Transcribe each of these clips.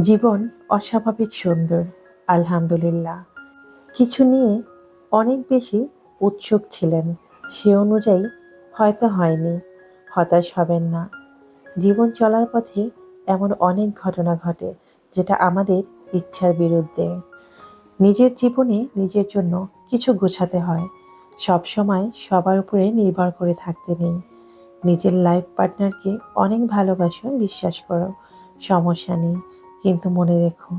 জীবন অস্বাভাবিক সুন্দর, আলহামদুলিল্লাহ। কিছু নিয়ে অনেক বেশি উৎসুক ছিলেন, সে অনুযায়ী হয়তো হয়নি, হতাশ হবেন না। জীবন চলার পথে এমন অনেক ঘটনা ঘটে, যেটা আমাদের ইচ্ছার বিরুদ্ধে। নিজের জীবনে নিজের জন্য কিছু গোছাতে হয়, সব সময় সবার উপরে নির্ভর করে থাকতে নেই। নিজের লাইফ পার্টনারকে অনেক ভালোবাসো, বিশ্বাস করো, সমস্যা নেই। কিন্তু মনে রেখো,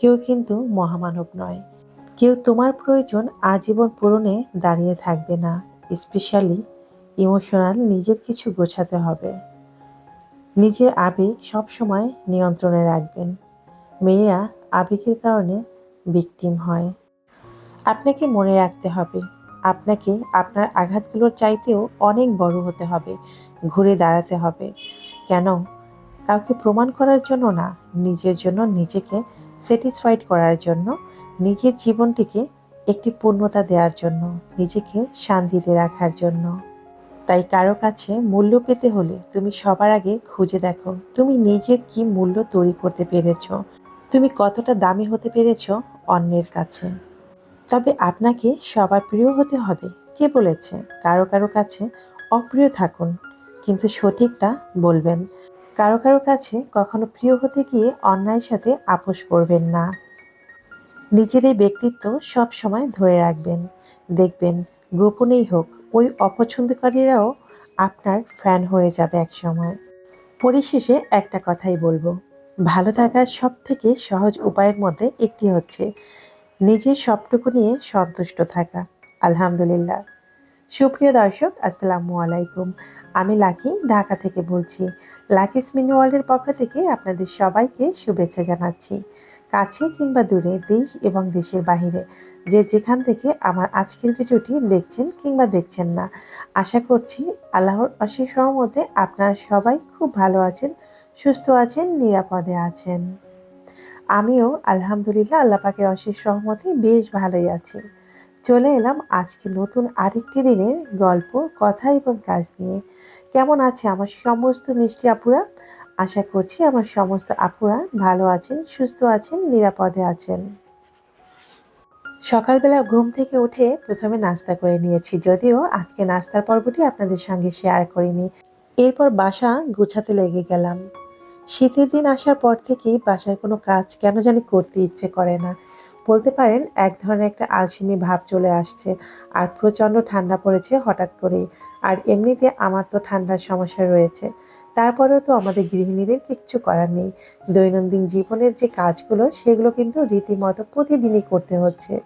কেউ কিন্তু মহামানব নয়। কেউ তোমার প্রয়োজন আজীবন পূরণে দাঁড়িয়ে থাকবে না স্পেশালি ইমোশনাল নিজের কিছু গোছাতে হবে। নিজের আবেগ সবসময় নিয়ন্ত্রণে রাখবেন। মেয়েরা আবেগের কারণে ভিকটিম হয়। আপনাকে মনে রাখতে হবে, আপনাকে আপনার আঘাতগুলোর চাইতেও অনেক বড় হতে হবে, ঘুরে দাঁড়াতে হবে। কেন? কাউকে প্রমাণ করার জন্য না, নিজের জন্য নিজেকে স্যাটিসফাইড করার জন্য, নিজের জীবনটিকে একটি পূর্ণতা দেওয়ার জন্য, নিজেকে শান্তিতে রাখার জন্য। তাই কারও কাছে মূল্য পেতে হলে তুমি সবার আগে খুঁজে দেখো, তুমি নিজের কি মূল্য তৈরি করতে পেরেছ, তুমি কতটা দামি হতে পেরেছ অন্যের কাছে। তবে আপনাকে সবার প্রিয় হতে হবে, কে বলেছে? কারও কারও কাছে অপ্রিয় থাকুন, কিন্তু সঠিকটা বলবেন। কারও কারও কাছে কখনো প্রিয় হতে গিয়ে অন্যায়ের সাথে আপোষ করবেন না। নিজের এই ব্যক্তিত্ব সব সময় ধরে রাখবেন। দেখবেন, গোপনেই হোক, ওই অপছন্দকারীরাও আপনার ফ্যান হয়ে যাবে এক সময় পরিশেষে একটা কথাই বলব। ভালো থাকার সব থেকে সহজ উপায়ের মধ্যে একটি হচ্ছে, নিজের সবটুকু নিয়ে সন্তুষ্ট থাকা। আলহামদুলিল্লাহ। সুপ্রিয় দর্শক, আসসালামু আলাইকুম। আমি লাকি, ঢাকা থেকে বলছি। লাকি স্মিন ওয়ার্ল্ডের পক্ষ থেকে আপনাদের সবাইকে শুভেচ্ছা জানাচ্ছি। কাছে কিংবা দূরে, দেশ এবং দেশের বাহিরে, যে যেখান থেকে আমার আজকের ভিডিওটি দেখছেন কিংবা দেখছেন না, আশা করছি আল্লাহর অশেষ সহমতে আপনারা সবাই খুব ভালো আছেন, সুস্থ আছেন, নিরাপদে আছেন। আমিও আলহামদুলিল্লাহ আল্লাহ পাকের অশেষ সহমতে বেশ ভালোই আছি। চলে এলাম আজকে নতুন আরেকটি দিনের গল্প, কথা এবং কাজ নিয়ে। কেমন আছে আমার সমস্ত মিষ্টি আপুরা? আশা করছি আমার সমস্ত আপুরা ভালো আছেন, সুস্থ আছেন, নিরাপদে আছেন। সকালবেলা ঘুম থেকে উঠে প্রথমে নাস্তা করে নিয়েছি, যদিও আজকে নাস্তার পর্বটি আপনাদের সঙ্গে শেয়ার করিনি। এরপর বাসা গুছাতে লেগে গেলাম। শীতের দিন আসার পর থেকেই বাসার কোনো কাজ কেন জানি করতে ইচ্ছে করে না। বলতে পারেন, এক ধরনের একটা আলসেমি ভাব চলে আসছে। আর প্রচণ্ড ঠান্ডা পড়েছে হঠাৎ করেই। আর এমনিতে আমার তো ঠান্ডার সমস্যা রয়েছে। তারপরেও তো আমাদের গৃহিণীদের কিচ্ছু করার নেই। দৈনন্দিন জীবনের যে কাজগুলো, সেগুলো কিন্তু রীতিমতো প্রতিদিনই করতে হচ্ছে।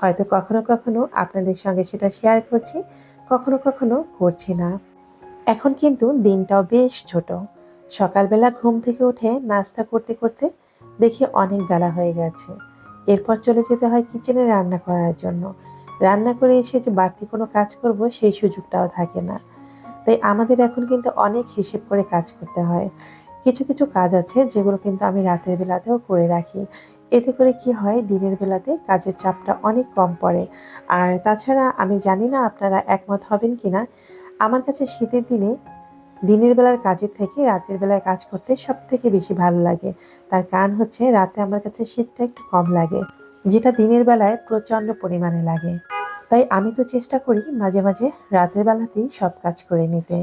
হয়তো কখনো কখনো আপনাদের সঙ্গে সেটা শেয়ার করছি, কখনো কখনো করছি না। এখন কিন্তু দিনটাও বেশ ছোট। সকালবেলা ঘুম থেকে উঠে নাস্তা করতে করতে দেখি অনেক বেলা হয়ে গেছে। এরপর চলে যেতে হয় কিচেনে রান্না করার জন্য। রান্না করে এসে যে বাড়তি কোনো কাজ করব, সেই সুযোগটাও থাকে না। তাই আমাদের এখন কিন্তু অনেক হিসেব করে কাজ করতে হয়। কিছু কিছু কাজ আছে যেগুলো কিন্তু আমি রাতের বেলাতেও করে রাখি। এতে করে কি হয়, দিনের বেলাতে কাজের চাপটা অনেক কম পড়ে। আর তাছাড়া আমি জানি না আপনারা একমত হবেন কি না আমার কাছে শীতের দিনে দিনের বেলার কাজের থেকে রাতের বেলায় কাজ করতে সব থেকে বেশি ভালো লাগে। তার কারণ হচ্ছে রাতে আমার কাছে শীতটা একটু কম লাগে, যেটা দিনের বেলায় প্রচণ্ড পরিমাণে লাগে। তাই আমি তো চেষ্টা করি মাঝে মাঝে রাতের বেলাতেই সব কাজ করে নিতে।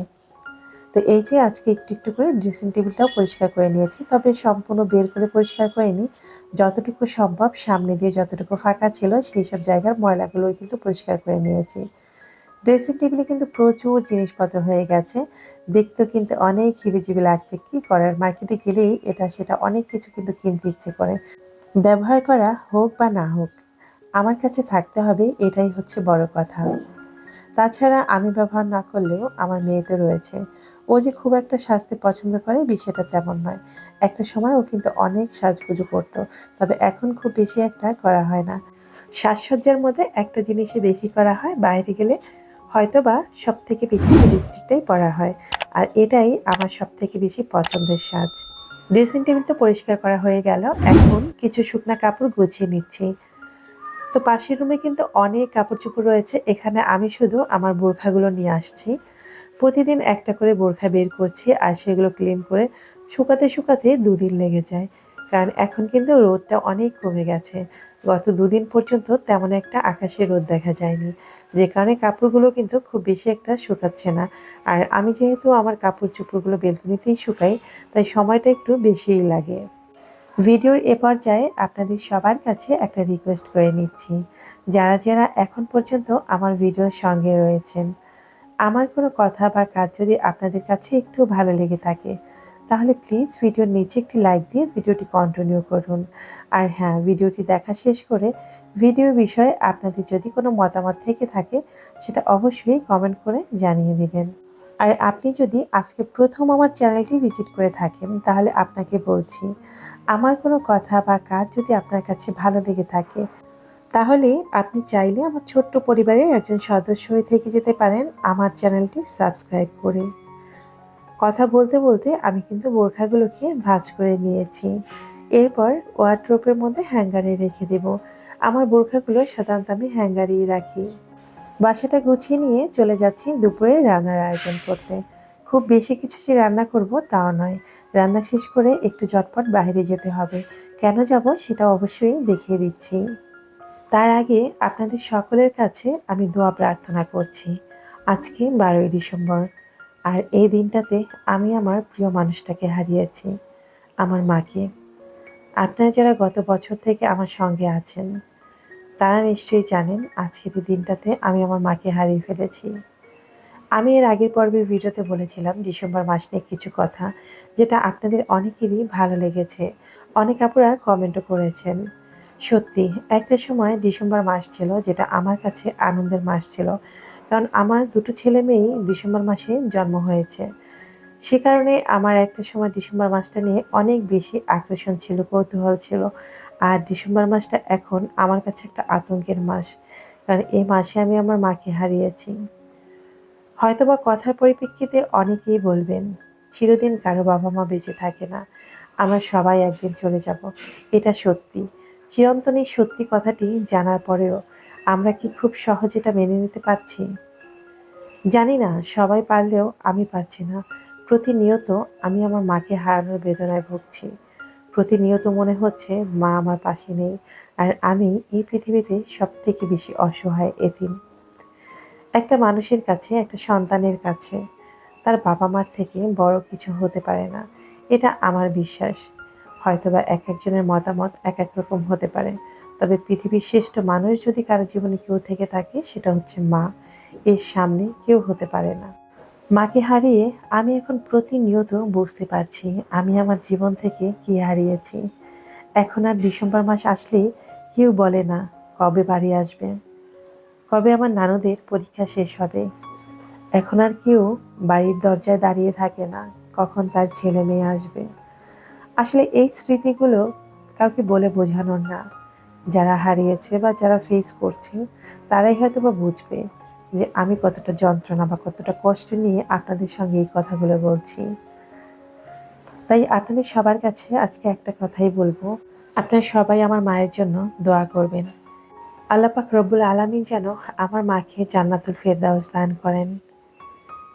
তো এই যে আজকে একটু একটু করে ড্রেসিং টেবিলটাও পরিষ্কার করে নিয়েছি, তবে সম্পূর্ণ বের করে পরিষ্কার করে করিনি যতটুকু সম্ভব সামনে দিয়ে যতটুকু ফাঁকা ছিল সেই সব জায়গার ময়লাগুলো কিন্তু পরিষ্কার করে নিয়েছি। ড্রেসিং টেবিলে কিন্তু প্রচুর জিনিসপত্র হয়ে গেছে। দেখতেও কিন্তু অনেক হিবিজিবি লাগছে কি করার? মার্কেটে গেলেই এটা, সেটা অনেক কিছু কিন্তু কিনতে ইচ্ছে করে। ব্যবহার করা হোক বা না হোক, আমার কাছে থাকতে হবে, এটাই হচ্ছে বড় কথা। তাছাড়া আমি ব্যবহার না করলেও আমার মেয়ে তো রয়েছে। ও যে খুব একটা সাজতে পছন্দ করে, বিষয়টা তেমন নয়। একটা সময় ও কিন্তু অনেক সাজগুজু করতো, তবে এখন খুব বেশি একটা করা হয় না। সাজসজ্জার মধ্যে একটা জিনিসে বেশি করা হয়, বাইরে গেলে হয়তো বা সব থেকে বেশি লিপস্টিকটাই পরা হয়। আর এটাই আমার সব থেকে বেশি পছন্দের সাজ ড্রেসিং টেবিল তো পরিষ্কার করা হয়ে গেল, এখন কিছু শুকনা কাপড় গুছিয়ে নিচ্ছি। তো পাশের রুমে কিন্তু অনেক কাপড় চোপড় রয়েছে, এখানে আমি শুধু আমার বোরখাগুলো নিয়ে আসছি। প্রতিদিন একটা করে বোরখা বের করছি আর সেগুলো ক্লিন করে শুকাতে শুকাতে দুদিন লেগে যায়। কারণ এখন কিন্তু রোদটা অনেক কমে গেছে। গত দুদিন পর্যন্ত তেমন একটা আকাশে রোদ দেখা যায়নি। যে কারণে কাপড়গুলো কিন্তু খুব বেশি একটা শুকাচ্ছে না। আর আমি যেহেতু আমার কাপড় চোপড়গুলো বেলকুনিতেই শুকাই, তাই সময়টা একটু বেশিই লাগে। ভিডিওর এ পর্যায়ে আপনাদের সবার কাছে একটা রিকোয়েস্ট করে নিচ্ছি। যারা যারা এখন পর্যন্ত আমার ভিডিওর সঙ্গে রয়েছেন, আমার কোনো কথা বা কাজ যদি আপনাদের কাছে একটু ভালো লেগে থাকে তাহলে প্লিজ ভিডিওর নিচে একটি লাইক দিয়ে ভিডিওটি কন্টিনিউ করুন। আর হ্যাঁ ভিডিওটি দেখা শেষ করে ভিডিও বিষয়ে আপনাদের যদি কোনো মতামত থেকে থাকে, সেটা অবশ্যই কমেন্ট করে জানিয়ে দিবেন। আর আপনি যদি আজকে প্রথম আমার চ্যানেলটি ভিজিট করে থাকেন, তাহলে আপনাকে বলছি, আমার কোনো কথা বা কাজ যদি আপনার কাছে ভালো লেগে থাকে, তাহলে আপনি চাইলে আমার ছোট্ট পরিবারের একজন সদস্য হয়ে থেকে যেতে পারেন। আমার চ্যানেলটি সাবস্ক্রাইব করে। কথা বলতে বলতে আমি কিন্তু বোরখাগুলোকে ভাঁজ করে নিয়েছি। এরপর ওয়ার্ড্রোপের মধ্যে হ্যাঙ্গারে রেখে দেব। আমার বোরখাগুলো সাধারণত আমি হ্যাঙ্গারেই রাখি। বাসাটা গুছিয়ে নিয়ে চলে যাচ্ছি দুপুরে রান্নার আয়োজন করতে। খুব বেশি কিছু যে রান্না করব তাও নয়। রান্না শেষ করে একটু ঝটপট বাইরে যেতে হবে। কেন যাব সেটা অবশ্যই দেখিয়ে দিচ্ছি। তার আগে আপনাদের সকলের কাছে আমি দোয়া প্রার্থনা করছি। আজকে বারোই ডিসেম্বর। আর এই দিনটাতে আমি আমার প্রিয় মানুষটাকে হারিয়েছি, আমার মাকে। আপনারা যারা গত বছর থেকে আমার সঙ্গে আছেন, তারা নিশ্চয়ই জানেন আজকের এই দিনটাতে আমি আমার মাকে হারিয়ে ফেলেছি। আমি এর আগের পর্বের ভিডিওতে বলেছিলাম ডিসেম্বর মাস নিয়ে কিছু কথা, যেটা আপনাদের অনেকেরই ভালো লেগেছে। অনেক আপুরা কমেন্টও করেছেন। সত্যি, একটা সময় ডিসেম্বর মাস ছিল যেটা আমার কাছে আনন্দের মাস ছিল। কারণ আমার দুটো ছেলে মেয়েই ডিসেম্বর মাসে জন্ম হয়েছে। সে কারণে আমার একটা সময় ডিসেম্বর মাসটা নিয়ে অনেক বেশি আকর্ষণ ছিল, কৌতূহল ছিল। আর ডিসেম্বর মাসটা এখন আমার কাছে একটা আতঙ্কের মাস, কারণ এই মাসে আমি আমার মাকে হারিয়েছি। হয়তোবা কথার পরিপ্রেক্ষিতে অনেকেই বলবেন, চিরদিন কারও বাবা মা বেঁচে থাকে না, আমরা সবাই একদিন চলে যাব। এটা সত্যি। চিরন্তন সত্যি কথাটি জানার পরেও আমরা কি খুব সহজে এটা মেনে নিতে পারছি? জানি না, সবাই পারলেও আমি পারছি না। প্রতিনিয়ত আমি আমার মাকে হারানোর বেদনায় ভুগছি। প্রতিনিয়ত মনে হচ্ছে মা আমার পাশে নেই, আর আমি এই পৃথিবীতে সব থেকে বেশি অসহায় এতিম। একটা মানুষের কাছে, একটা সন্তানের কাছে তার বাবা মার থেকে বড় কিছু হতে পারে না। এটা আমার বিশ্বাস। হয়তোবা এক একজনের মতামত এক এক রকম হতে পারে। তবে পৃথিবীর শ্রেষ্ঠ মানুষ যদি কারও জীবনে কেউ থেকে থাকে, সেটা হচ্ছে মা। এর সামনে কেউ হতে পারে না। মাকে হারিয়ে আমি এখন প্রতিনিয়ত বুঝতে পারছি, আমি আমার জীবন থেকে কি হারিয়েছি। এখন আর ডিসেম্বর মাস আসলে কেউ বলে না, কবে বাড়ি আসবে? কবে আমার নানুদের পরীক্ষা শেষ হবে? এখন আর কেউ বাড়ির দরজায় দাঁড়িয়ে থাকে না, কখন তার ছেলে মেয়ে আসবে? আসলে এই স্মৃতিগুলো কাউকে বলে বোঝানোর না। যারা হারিয়েছে বা যারা ফেস করছে, তারাই হয়তো বা বুঝবে যে আমি কতটা যন্ত্রণা বা কতটা কষ্ট নিয়ে আপনাদের সঙ্গে এই কথাগুলো বলছি। তাই আপনাদের সবার কাছে আজকে একটা কথাই বলব। আপনারা সবাই আমার মায়ের জন্য দোয়া করবেন। আল্লাপাক রব্বুল আলমিন যেন আমার মাকে জান্নাতুল ফেরদাউস দান করেন।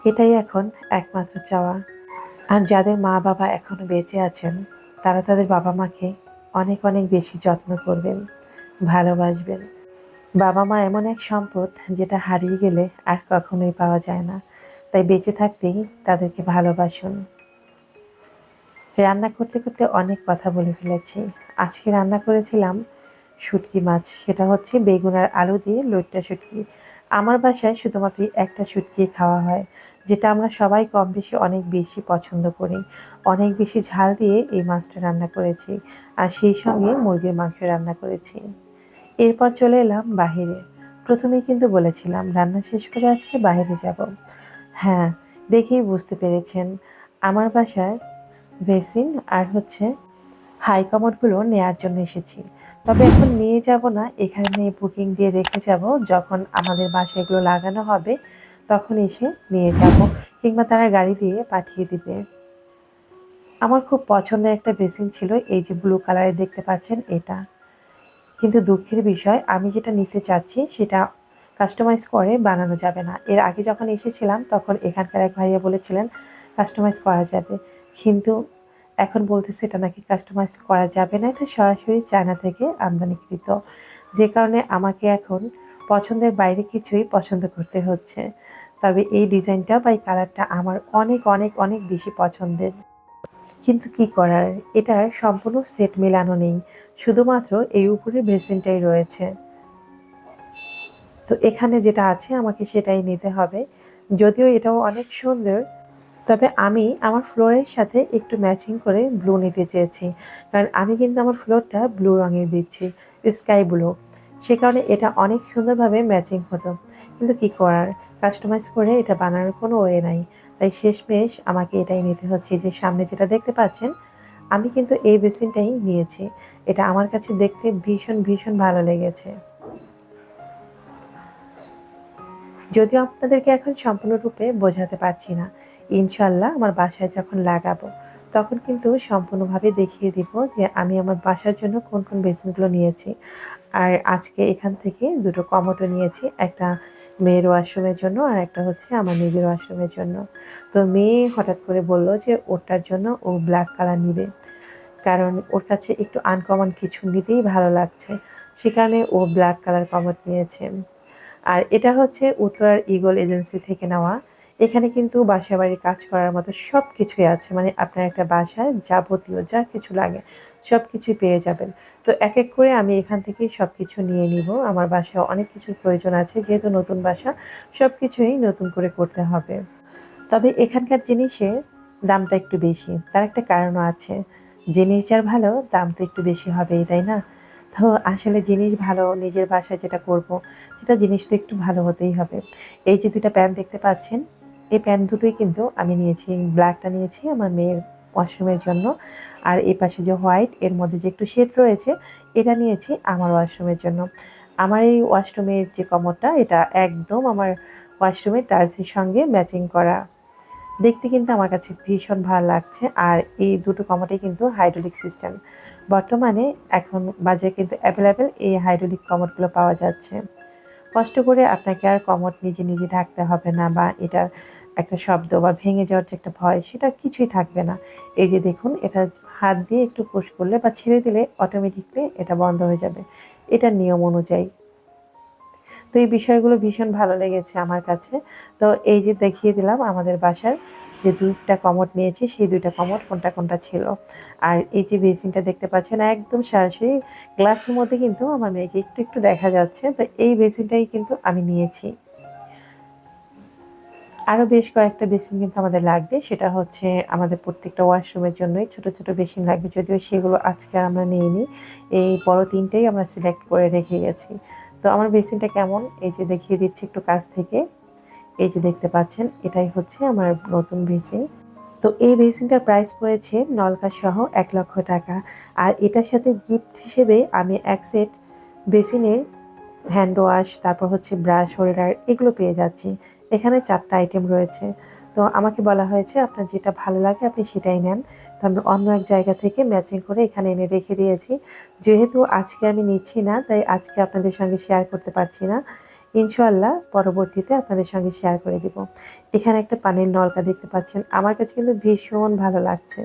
এটাই এখন একমাত্র চাওয়া। আর যাদের মা বাবা এখনও বেঁচে আছেন, তারা তাদের বাবা মাকে অনেক অনেক বেশি যত্ন করবেন, ভালোবাসবেন। বাবা মা এমন এক সম্পদ যেটা হারিয়ে গেলে আর কখনোই পাওয়া যায় না। তাই বেঁচে থাকতেই তাদেরকে ভালোবাসুন। রান্না করতে করতে অনেক কথা বলে ফেলেছি। আজকে রান্না করেছিলাম শুটকি মাছ, সেটা হচ্ছে বেগুন আর আলু দিয়ে লইট্টা শুটকি। আমার বাসায় শুধুমাত্র একটা শুটকি খাওয়া হয়, যেটা আমরা সবাই কম বেশি অনেক বেশি পছন্দ করি। অনেক বেশি ঝাল দিয়ে এই মাছটা রান্না করেছি আর সেই সঙ্গে মুরগির মাংস রান্না করেছি। এরপর চলে এলাম বাহিরে। প্রথমেই কিন্তু বলেছিলাম, রান্না শেষ করে আজকে বাইরে যাব। হ্যাঁ দেখেই বুঝতে পেরেছেন। আমার বাসার বেসিন আর হচ্ছে হাই কমোডগুলো নেয়ার জন্য এসেছি। তবে এখন নিয়ে যাব না, এখানে বুকিং দিয়ে রেখে যাব। যখন আমাদের বাসায় এগুলো লাগানো হবে, তখন এসে নিয়ে যাব কিংবা তারা গাড়ি দিয়ে পাঠিয়ে দিবে। আমার খুব পছন্দের একটা বেসিন ছিল, এই যে ব্লু কালারে দেখতে পাচ্ছেন এটা। কিন্তু দুঃখের বিষয়, আমি যেটা নিতে চাচ্ছি, সেটা কাস্টমাইজ করে বানানো যাবে না। এর আগে যখন এসেছিলাম, তখন এখানকার এক ভাইয়া বলেছিলেন, কাস্টমাইজ করা যাবে। কিন্তু এখন বলতেছে এটা নাকি কাস্টমাইজ করা যাবে না, এটা সরাসরি চায়না থেকে আমদানিকৃত। যে কারণে আমাকে এখন পছন্দের বাইরে কিছুই পছন্দ করতে হচ্ছে। তবে এই ডিজাইনটা বা এই কালারটা আমার অনেক অনেক অনেক বেশি পছন্দের। কিন্তু কি করার? এটার সম্পূর্ণ সেট মেলানো নেই। শুধুমাত্র এই উপরের বেসিনটাই রয়েছে। তো এখানে যেটা আছে আমাকে সেটাই নিতে হবে। যদিও এটাও অনেক সুন্দর তবে আমি আমার ফ্লোরের সাথে একটু ম্যাচিং করে ব্লু নিতে চেয়েছি। কারণ আমি কিন্তু আমার ফ্লোরটা ব্লু রঙের দিচ্ছি স্কাই ব্লু সে কারণে এটা অনেক সুন্দরভাবে ম্যাচিং হতো। কিন্তু কি করার? কাস্টমাইজ করে এটা বানানোর কোনো ওয়ে নাই। তাই শেষমেশ আমাকে এটাই নিতে হচ্ছে যে সামনে যেটা দেখতে পাচ্ছেন, আমি কিন্তু এই বেসিনটাই নিয়েছি। এটা আমার কাছে দেখতে ভীষণ ভীষণ ভালো লেগেছে। যদিও আপনাদেরকে এখন সম্পূর্ণরূপে বোঝাতে পারছি না ইনশাল্লাহ আমার বাসায় যখন লাগাবো, তখন কিন্তু সম্পূর্ণভাবে দেখিয়ে দিব যে আমি আমার বাসার জন্য কোন কোন বেসিনগুলো নিয়েছি। আর আজকে এখান থেকে দুটো কমোটো নিয়েছি, একটা মেয়ের ওয়াশরুমের জন্য আর একটা হচ্ছে আমার নিজের ওয়াশরুমের জন্য। তো মেয়ে হঠাৎ করে বলল যে ওটার জন্য ও ব্ল্যাক কালার নিবে। কারণ ওর কাছে একটু আনকমন কিছু নিতেই ভালো লাগছে সেখানে ও ব্ল্যাক কালার কমোট নিয়েছে। আর এটা হচ্ছে উত্তরার ইগল এজেন্সি থেকে নেওয়া। এখানে কিন্তু বাসা বাড়ির কাজ করার মতো সব কিছুই আছে। মানে আপনার একটা বাসায় যাবতীয় যা কিছু লাগে সব কিছুই পেয়ে যাবেন। তো এক এক করে আমি এখান থেকেই সব কিছু নিয়ে নিব। আমার বাসায় অনেক কিছুর প্রয়োজন আছে। যেহেতু নতুন বাসা সব কিছুই নতুন করে করতে হবে। তবে এখানকার জিনিসের দামটা একটু বেশি। তার একটা কারণও আছে। জিনিস যার ভালো, দাম তো একটু বেশি হবেই, তাই না? তো আসলে জিনিস ভালো, নিজের বাসায় যেটা করব, সেটা জিনিস তো একটু ভালো হতেই হবে। এই যে দুটা প্যান্ট দেখতে পাচ্ছেন এই প্যান্ট দুটোই কিন্তু আমি নিয়েছি, ব্ল্যাকটা নিয়েছি আমার মেয়ের ওয়াশরুমের জন্য। আর এই পাশে যে হোয়াইট, এর মধ্যে যে একটু শেড রয়েছে, এটা নিয়েছি আমার ওয়াশরুমের জন্য। আমার এই ওয়াশরুমের যে কমরটা, এটা একদম আমার ওয়াশরুমের টাইলসের সঙ্গে ম্যাচিং করা। দেখতে কিন্তু আমার কাছে ভীষণ ভালো লাগছে। আর এই দুটো কমোডই কিন্তু হাইড্রোলিক সিস্টেম। বর্তমানে এখন বাজারে কিন্তু অ্যাভেলেবেল এই হাইড্রোলিক কমোডগুলো পাওয়া যাচ্ছে। কষ্ট করে আপনাকে আর কমট নিজে নিজে ঢাকতে হবে না বা এটার একটা শব্দ বা ভেঙে যাওয়ার যে একটা ভয়, সেটা কিছুই থাকবে না। এই যে দেখুন, এটা হাত দিয়ে একটু পুশ করলে বা ছেড়ে দিলে অটোমেটিকলি এটা বন্ধ হয়ে যাবে। এটা নিয়ম অনুযায়ী তো এই বিষয়গুলো ভীষণ ভালো লেগেছে আমার কাছে। তো এই যে দেখিয়ে দিলাম আমাদের বাসার যে দুইটা কমট নিয়েছি, সেই দুইটা কমট কোনটা কোনটা ছিল। আর এই যে বেসিনটা দেখতে পাচ্ছেন, একদম সরাসরি গ্লাসের মধ্যে কিন্তু আমার মেয়েকে একটু একটু দেখা যাচ্ছে। তো এই বেসিনটাই কিন্তু আমি নিয়েছি। আরও বেশ কয়েকটা বেসিন কিন্তু আমাদের লাগবে। সেটা হচ্ছে আমাদের প্রত্যেকটা ওয়াশরুমের জন্যই ছোট ছোট বেসিন লাগবে। যদিও সেগুলো আজকে আমরা নিইনি। এই বড় তিনটেই আমরা সিলেক্ট করে রেখে গেছি। তো আমার বেসিনটা কেমন? এই যে দেখিয়ে দিচ্ছি একটু কাছ থেকে। এই যে দেখতে পাচ্ছেন, এটাই হচ্ছে আমার নতুন বেসিন। তো এই বেসিনটার প্রাইস পড়েছে নলকা সহ এক লক্ষ টাকা। আর এটার সাথে গিফট হিসেবে আমি এক সেট বেসিনের হ্যান্ড ওয়াশ তারপর হচ্ছে ব্রাশ হোল্ডার এগুলো পেয়ে যাচ্ছি। এখানে চারটা আইটেম রয়েছে। তো আমাকে বলা হয়েছে, আপনার যেটা ভালো লাগে আপনি সেটাই নেন। তো আমি অন্য এক জায়গা থেকে ম্যাচিং করে এখানে এনে রেখে দিয়েছি। যেহেতু আজকে আমি নিচ্ছি না, তাই আজকে আপনাদের সঙ্গে শেয়ার করতে পারছি না। ইনশাল্লাহ পরবর্তীতে আপনাদের সঙ্গে শেয়ার করে দিব। এখানে একটা পানির নলকা দেখতে পাচ্ছেন। আমার কাছে কিন্তু ভীষণ ভালো লাগছে।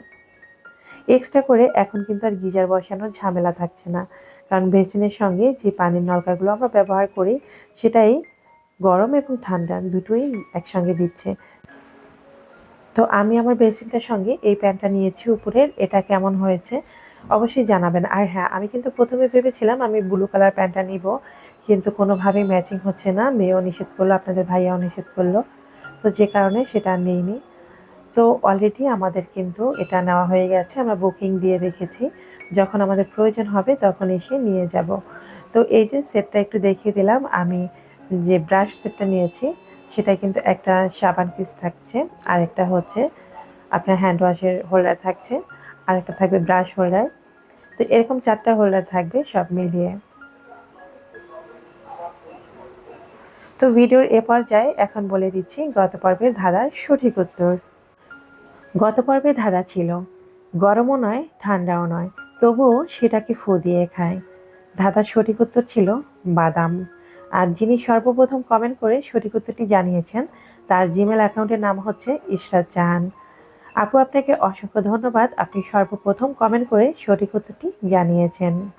এক্সট্রা করে এখন কিন্তু আর গিজার বসানোর ঝামেলা থাকছে না। কারণ বেসিনের সঙ্গে যে পানির নলকাগুলো আমরা ব্যবহার করি, সেটাই গরম এবং ঠান্ডা দুটোই একসঙ্গে দিচ্ছে। তো আমি আমার বেসিনটার সঙ্গে এই প্যান্টটা নিয়েছি উপরের, এটা কেমন হয়েছে অবশ্যই জানাবেন। আর হ্যাঁ আমি কিন্তু প্রথমে ভেবেছিলাম আমি ব্লু কালার প্যান্টটা নিব, কিন্তু কোনোভাবেই ম্যাচিং হচ্ছে না। মেয়েও নিষেধ করল, আপনাদের ভাইয়াও নিষেধ করল। তো যে কারণে সেটা আর নেইনি। তো অলরেডি আমাদের কিন্তু এটা নেওয়া হয়ে গেছে, আমরা বুকিং দিয়ে রেখেছি। যখন আমাদের প্রয়োজন হবে তখন এসে নিয়ে যাব। তো এই যে সেটটা একটু দেখিয়ে দিলাম, আমি যে ব্রাশ সেটটা নিয়েছি, সেটা কিন্তু একটা সাবান পিস থাকছে আর একটা হচ্ছে আপনার হ্যান্ড ওয়াশের হোল্ডার থাকছে আর একটা থাকবে ব্রাশ হোল্ডার তো এরকম চারটা হোল্ডার থাকবে সব মিলিয়ে। তো ভিডিওর এ পর্যায়ে এখন বলে দিচ্ছি গত পর্বের ধাঁধার সঠিক উত্তর। গত পর্বে ধাঁধা ছিল। গরমও নয়, ঠান্ডাও নয়। তবুও সেটাকে ফু দিয়ে খায়। ধাঁধার সঠিক উত্তর ছিল বাদাম। আর যিনি সর্বপ্রথম কমেন্ট করে সঠিক উত্তরটি জানিয়েছেন, তার জিমেল অ্যাকাউন্টের নাম হচ্ছে ইশরাত জাহান। আপু, আপনাকে অসংখ্য ধন্যবাদ। আপনি সর্বপ্রথম কমেন্ট করে সঠিক উত্তরটি জানিয়েছেন।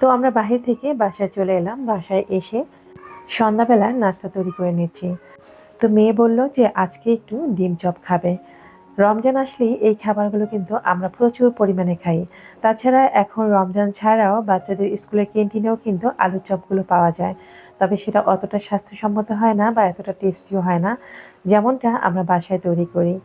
তো আমরা বাহির থেকে বাসায় চলে এলাম। বাসায় এসে সন্ধ্যাবেলার নাস্তা তৈরি করে নিচ্ছি। তো মেয়ে বলল যে, আজকে একটু ডিম চপ খাবে। রমজান আসলেই এই খাবারগুলো কিন্তু আমরা প্রচুর পরিমাণে খাই। তাছাড়া এখন রমজান ছাড়াও বাচ্চাদের স্কুলের ক্যান্টিনেও কিন্তু আলুর চপগুলো পাওয়া যায়। তবে সেটা অতটা স্বাস্থ্যসম্মত হয় না বা এতটা টেস্টিও হয় না, যেমনটা আমরা বাসায় তৈরি করি।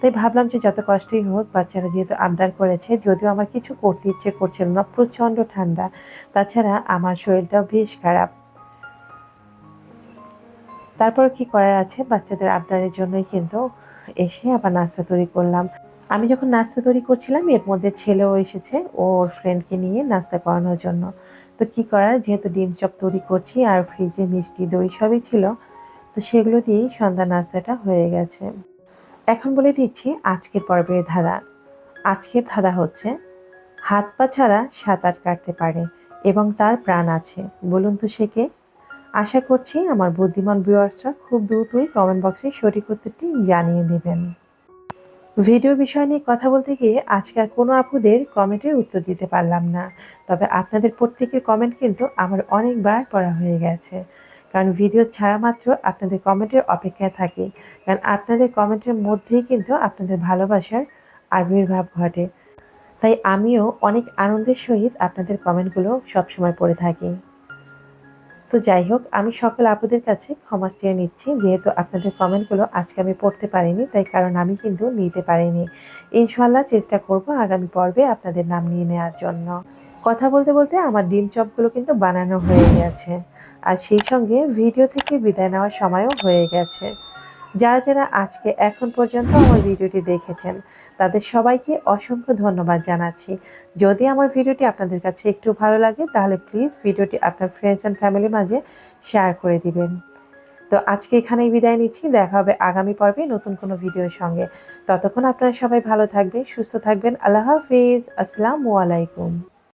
তাই ভাবলাম যে, যত কষ্টই হোক, বাচ্চারা যেহেতু আবদার করেছে, যদিও আমার কিছু করতে ইচ্ছে করছিল না, প্রচণ্ড ঠান্ডা। তাছাড়া আমার শরীরটাও বেশ খারাপ। তারপর কি করার আছে? বাচ্চাদের আবদারের জন্যই কিন্তু এসে আবার নাস্তা তৈরি করলাম। আমি যখন নাস্তা তৈরি করছিলাম, এর মধ্যে ছেলেও এসেছে ওর ফ্রেন্ডকে নিয়ে নাস্তা করানোর জন্য। তো কি করার? যেহেতু ডিম চপ তৈরি করছি আর ফ্রিজে মিষ্টি, দই সবই ছিল, তো সেগুলো দিয়েই সন্ধ্যা নাস্তাটা হয়ে গেছে। এখন বলে দিচ্ছি আজকের পর্বের ধাঁধা। আজকের ধাঁধা হচ্ছে, হাত পা ছাড়া সাঁতার কাটতে পারে এবং তার প্রাণ আছে। বলুন তো সে কে? আশা করছি আমার বুদ্ধিমান ভিউয়ার্সরা খুব দ্রুতই কমেন্ট বক্সে সঠিক উত্তরটি জানিয়ে দেবেন। ভিডিও বিষয় নিয়ে কথা বলতে গিয়ে আজকে আর কোনো আপুদের কমেন্টের উত্তর দিতে পারলাম না। তবে আপনাদের প্রত্যেকের কমেন্ট কিন্তু আমার অনেকবার পড়া হয়ে গেছে। কারণ ভিডিও ছাড়া মাত্র আপনাদের কমেন্টের অপেক্ষায় থাকি। কারণ আপনাদের কমেন্টের মধ্যেই কিন্তু আপনাদের ভালোবাসার আবির্ভাব ঘটে। তাই আমিও অনেক আনন্দের সহিত আপনাদের কমেন্টগুলো সবসময় পড়ে থাকি। তো যাই হোক আমি সকল আপুদের কাছে ক্ষমা চেয়ে নিচ্ছি। যেহেতু আপনাদের কমেন্টগুলো আজকে আমি পড়তে পারিনি, তাই কারণ আমি কিন্তু নিতে পারিনি। ইনশাল্লাহ চেষ্টা করব আগামী পর্বে আপনাদের নাম নিয়ে নেওয়ার জন্য। কথা বলতে বলতে আমার ডিম চপগুলো কিন্তু বানানো হয়ে গেছে। আর সেই সঙ্গে ভিডিও থেকে বিদায় নেওয়ার সময়ও হয়ে গেছে। যারা যারা আজকে এখন পর্যন্ত আমার ভিডিওটি দেখেছেন, তাদের সবাইকে অসংখ্য ধন্যবাদ জানাচ্ছি। যদি আমার ভিডিওটি আপনাদের কাছে একটু ভালো লাগে, তাহলে প্লিজ ভিডিওটি আপনার ফ্রেন্ডস অ্যান্ড ফ্যামিলির মাঝে শেয়ার করে দিবেন। তো আজকে এখানেই বিদায় নিচ্ছি। দেখা হবে আগামী পর্বে নতুন কোনো ভিডিওর সঙ্গে। ততক্ষণ আপনারা সবাই ভালো থাকবেন, সুস্থ থাকবেন। আল্লাহ হাফিজ। আসসালামু আলাইকুম।